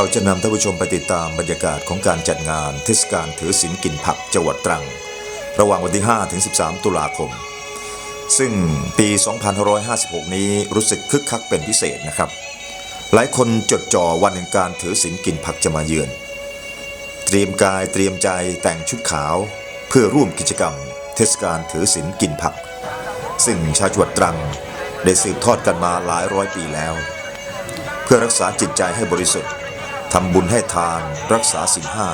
เราจะนำท่านผู้ชมไปติดตามบรรยากาศของการจัดงานเทศกาลถือศีลกินผักจังหวัดตรัง ระหว่างวันที่ 5 ถึง 13 ตุลาคม ซึ่งปี 2556 นี้รู้สึกคึกคักเป็นพิเศษนะครับ หลายคนจดจ่อวันแห่งการถือศีลกินผักจะมาเยือน เตรียมกายเตรียมใจแต่งชุดขาว เพื่อร่วมกิจกรรม เทศกาลถือศีลกินผัก ซึ่งชาวจังหวัดตรังได้สืบทอดกันมาหลายร้อยปีแล้ว เพื่อรักษาจิตใจให้บริสุทธิ์ ทำบุญให้ทานรักษาศีลห้า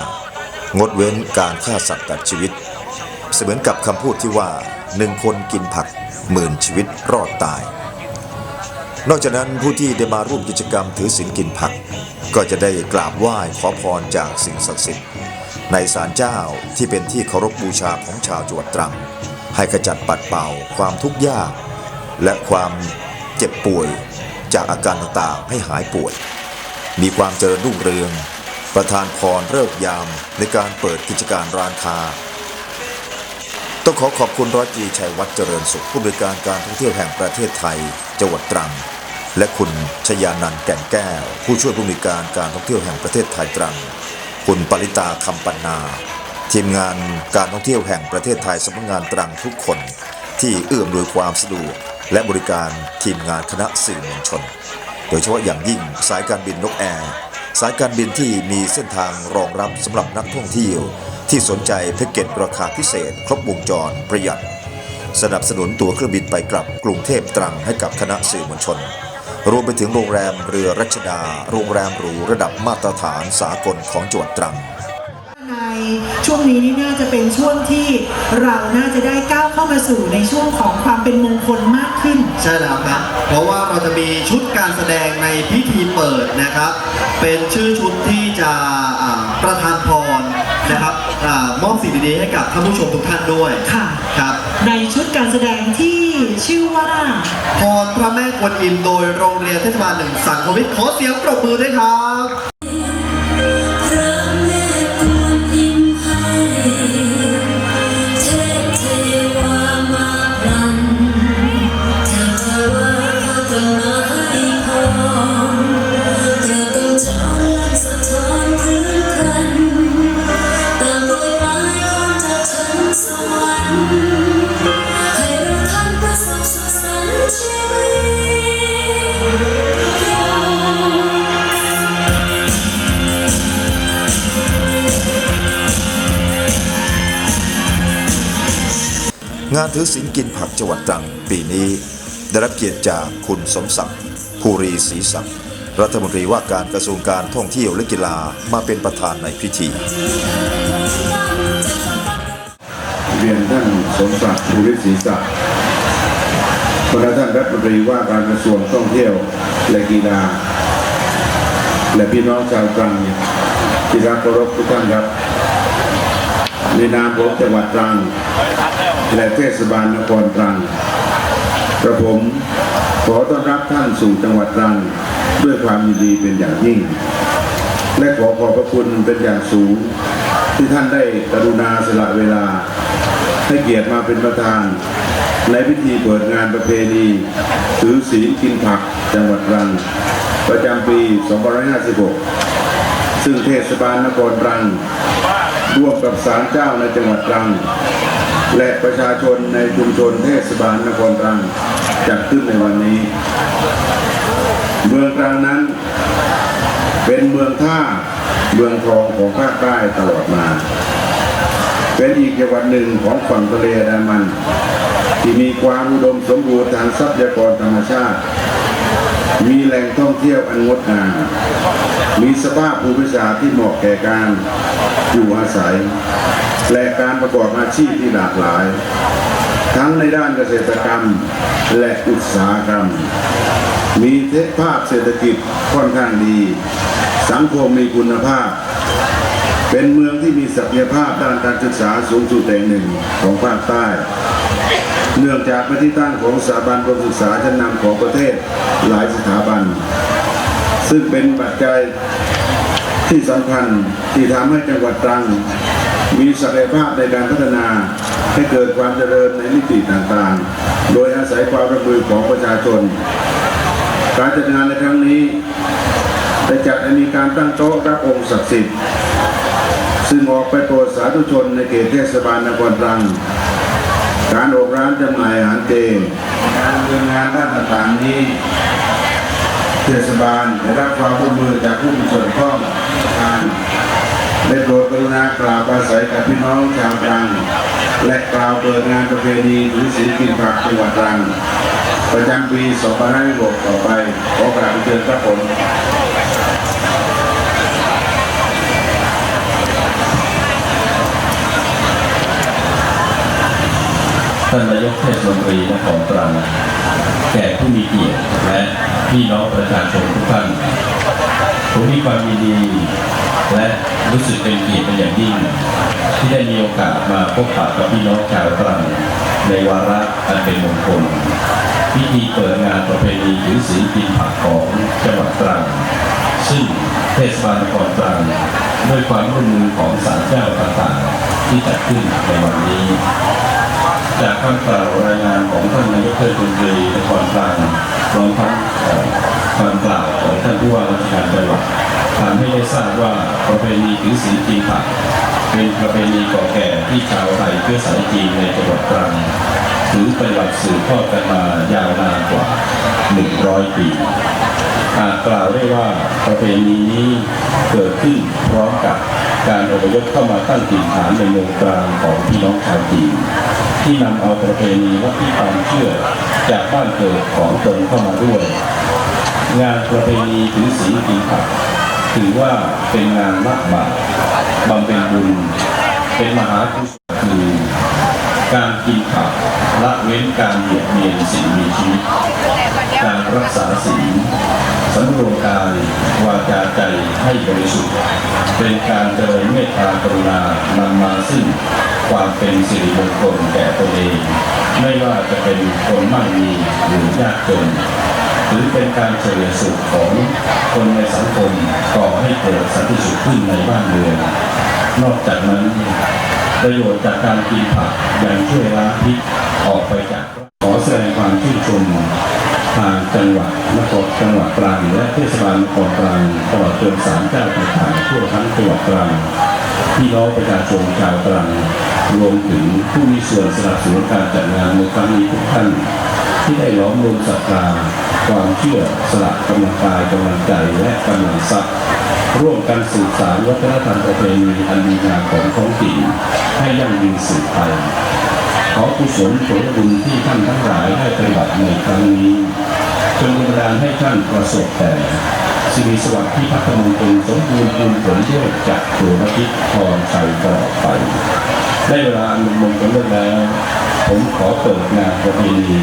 งดเว้นการฆ่าสัตว์ตัดชีวิต เสมือนกับคำพูดที่ว่าหนึ่งคนกินผักหมื่นชีวิตรอดตาย นอกจากนั้นผู้ที่ได้มาร่วมกิจกรรมถือศีลกินผัก ก็จะได้กราบไหว้ขอพรจากสิ่งศักดิ์สิทธิ์ในศาลเจ้าที่เป็นที่เคารพบูชาของชาวจังหวัดตรัง ให้ขจัดปัดเป่าความทุกข์ยาก และความเจ็บป่วยจากอาการต่างๆให้หายป่วย มีความเจริญรุ่งเรือง ประทานพรเลิกยามในการเปิดกิจการร้านค้า ต้องขอขอบคุณร้อยตรีชัยวัฒน์เจริญสุขผู้บริการการท่องเที่ยวแห่งประเทศไทย จังหวัดตรัง และคุณชยานันแก่นแก้ว ผู้ช่วยผู้บริการการท่องเที่ยวแห่งประเทศไทยตรัง คุณปริตาคำปันนา ทีมงานการท่องเที่ยวแห่งประเทศไทยสำนักงานตรังทุกคน ที่เอื้อมโดวยความสะดวกและบริการทีมงานคณะสื่อมวลชน ดยเฉพาะอย่างยิ่งสายการบินนกแอร์สายการบินที่มีเส้นทางรองรับสำหรับนักท่องเที่ยว ที่สนใจแพ็กเกจราคาพิเศษ ครบวงจรประหยัด สนับสนุนตั๋วเครื่องบินไปกลับกรุงเทพตรังให้กับคณะสื่อมวลชน รวมไปถึงโรงแรมเรือรัชดา โรงแรมหรูระดับมาตรฐานสากลของจังหวัดตรัง ในช่วงนี้นี่น่าจะเป็นช่วงที่ เราน่าจะได้ก้าวเข้ามาสู่ในช่วงของความเป็นมงคลมากขึ้น ใช่แล้วครับ เพราะว่าเราจะมีชุดการแสดงในพิธีเปิดนะครับ เป็นชื่อชุดที่จะอ่าประทานพรนะครับอามอบสิ่งดีๆให้กับท่านผู้ชมทุกท่านด้วยค่ะ ครับในชุดการแสดงที่ชื่อว่า พรพระแม่กวนอิมโดยโรงเรียนเทศบาลหนึ่งสังคมวิทย์ขอเสียงปรบมือด้วยครับ งานถือศีลกินผักจังหวัดตรังปีนี้ ได้รับเกียรติจากคุณสมศักดิ์ภูรีศรีศักดิ์รัฐมนตรีว่าการกระทรวงการท่องเที่ยวและกีฬามาเป็นประธานในพิธีเรียนท่านสมศักดิ์ภูริศรีศักดิ์พระท่านรัฐมนตรีว่าการกระทรวงท่องเที่ยวและกีฬา และพี่น้องชาวตรังที่รักเคารพทุกท่านครับในนามของจังหวัดตรัง และเทศบาลนครตรังกระผมขอต้อนรับท่านสู่จังหวัดตรังด้วยความยินดีเป็นอย่างยิ่ง และขอขอบพระคุณเป็นอย่างสูง ที่ท่านได้กรุณาสละเวลา ให้เกียรติมาเป็นประธาน ในพิธีเปิดงานประเพณีถือศีลกินผักจังหวัดตรัง ประจำปี 2556 ซึ่งเทศบาลนครตรังร่วมกับศาลเจ้าในจังหวัดตรัง และประชาชนในชุมชนเทศบาลนครตรังจัดขึ้นในวันนี้ เมืองตรังนั้น เป็นเมืองท่าเมืองทองของภาคใต้ตลอดมา เป็นอีกจังหวัดหนึ่งของฝั่งทะเลอันดามัน ที่มีความอุดมสมบูรณ์ทางทรัพยากรธรรมชาติ มีแหล่งท่องเที่ยวอันงดงามมีสภาพภูมิศาสตร์ที่เหมาะแก่การอยู่อาศัย และการประกอบอาชีพที่หลากหลาย ทั้งในด้านเกษตรกรรมและอุตสาหกรรม มีเทคภาพเศรษฐกิจค่อนข้างดี สังคมมีคุณภาพ เป็นเมืองที่มีศักยภาพด้านการศึกษาสูงสุดแห่งหนึ่งของภาคใต้ เนื่องจากเป็นที่ตั้งของสถาบันการศึกษาชั้นนำของประเทศหลายสถาบัน ซึ่งเป็นปัจจัยที่สำคัญที่ทำให้จังหวัดตรัง มีศักยภาพในการพัฒนาให้เกิดความเจริญในมิติต่างๆ โดยอาศัยความร่วมมือของประชาชน การจัดงานในครั้งนี้ได้จัดให้มีการตั้งโต๊ะรับองค์ศักดิ์สิทธิ์ ซึ่งออกไปโปรดสาธุชนในเขตเทศบาลนครตรัง การออกร้านจำหน่ายอาหารเจการดำเนินงานด้านต่างๆนี้เทศบาลได้รับความร่วมมือจากผู้มีส่วนข้องทาง ได้โปรดกรุณากราบอาศัยกับพี่น้องชาวตรัง และกล่าวเปิดงานประเพณีถือศีลกินผักจังหวัดตรัง ประจำปี2566ต่อไป ขอกราบเชิญครับผมท่านนายกเทศมนตรีนครตรังแก่ผู้มีเกียรติและพี่น้องประชาชนทุกท่าน ผมมีความยินดีและรู้สึกเป็นเกียรติเป็นอย่างยิ่ง ที่ได้มีโอกาสมาพบปะกับพี่น้องชาวตรังในวาระอันเป็นมงคลพิธีเปิดงานประเพณีถือศีลกินผักของจังหวัดตรัง ซึ่งเทศบาลนครตรังด้วยความร่วมมือของศาลเจ้าต่างๆที่จัดขึ้นในวันนี้ จากคำกล่าวรายงานของท่านนายกเทศมนตรีนครตรังพร้อมทั้งเอ่อคำกล่าว การจังหวัดทำให้ได้ทราบว่าประเพณีถือศีลกินผักเป็นประเพณีก่าแก่ที่ชาวไทยเชื้อสายจีนในจังหวัดตรังถือเป็นหลักสืบทอดกันมายาวนานกว่า 100 ปีอาจกล่าวได้ว่าประเพณีนี้เกิดขึ้นพร้อมกับการอพยพเข้ามาตั้งถิ่นฐานในเมืองกลางของพี่น้องชาวจีนที่นำเอาประเพณีวัฒนธรรมเชื่อจากบ้านเกิดของตนเข้ามาด้วย งานประเพณีถือศีลกินผักถือว่าเป็นงานละบาปบำเพ็ญบุญ เป็นมหากุศลคือการกินผักละเว้นการเบียดเบียนสิ่งมีชีวิต การรักษาศีลสำรวมกายวาจาใจให้บริสุทธิ์ เป็นการเจริญเมตตากรุณานำมาซึ่งความเป็นสิริมงคลแก่ตนเอง ไม่ว่าจะเป็นคนมั่งมีหรือยากจน หรือเป็นการเฉลี่ยสุขของคนในสังคมก่อให้เกิดสันติสุขขึ้นในบ้านเมือง นอกจากนั้น ประโยชน์จากการกินผักยังช่วยล้างพิษออกไปจากขอแสดงความชื่นชมทางจังหวัดนครจังหวัดตรังและเทศบาลนครตรังตลอดจนศาลเจ้าต่างๆทั่วทั้งจังหวัดตรังพี่น้องประชาชนชาวตรังรวมถึงผู้มีส่วนสนับสนุนการจัดงานในครั้งนี้ทุกท่าน ที่ได้ล้อมรวมศรัทธาความเชื่อสละกำลังกายกำลังใจและกำลังทรัพย์ร่วมกันสืบสานวัฒนธรรมประเพณีอันดีงามของท้องถิ่นให้ยั่งยืนสืบไปขอกุศลผลบุญที่ท่านทั้งหลายได้ปฏิบัติในครั้งนี้จงบันดาลให้ท่านประสบแต่สิริสวัสดิ์ที่พัฒมงคลสมบูรณ์บุญผลด้วยจากตัวพระทิศพรชัยตลอดไป ได้เวลาอันมงคลเลิกแล้ว ผมขอเปิดงานประเพณี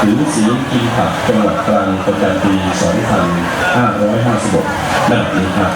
ถือศีลกินผักจังหวัดตรังประจำปี 2556ณบัดนี้ครับ